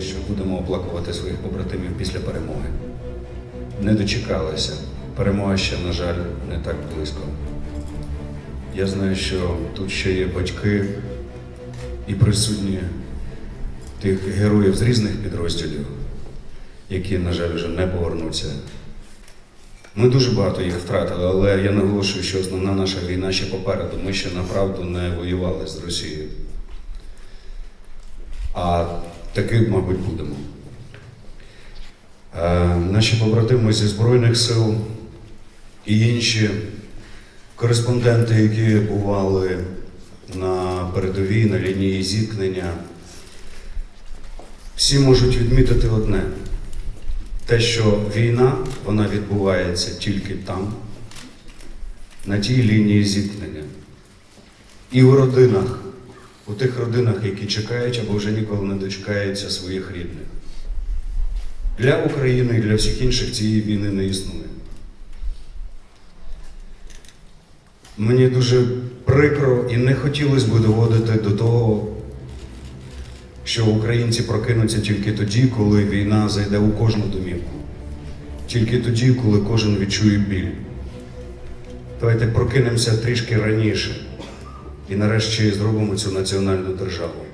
що будемо оплакувати своїх побратимів після перемоги. Не дочекалися. Перемога ще, на жаль, не так близько. Я знаю, що тут ще є батьки і присутні тих героїв з різних підрозділів, які, на жаль, вже не повернуться. Ми дуже багато їх втратили, але я наголошую, що основна наша війна ще попереду. Ми ще направду не воювали з Росією. А таким, мабуть, будемо. Е, Наші побратими зі Збройних сил і інші кореспонденти, які бували на передовій, на лінії зіткнення, всі можуть відмітити одне: те, що війна вона відбувається тільки там, на тій лінії зіткнення. І у родинах, у тих родинах, які чекають або вже ніколи не дочекаються своїх рідних. Для України і для всіх інших цієї війни не існує. Мені дуже прикро і не хотілося б доводити до того, що українці прокинуться тільки тоді, коли війна зайде у кожну домівку. Тільки тоді, коли кожен відчує біль. Давайте прокинемося трішки раніше і нарешті зробимо цю національну державу.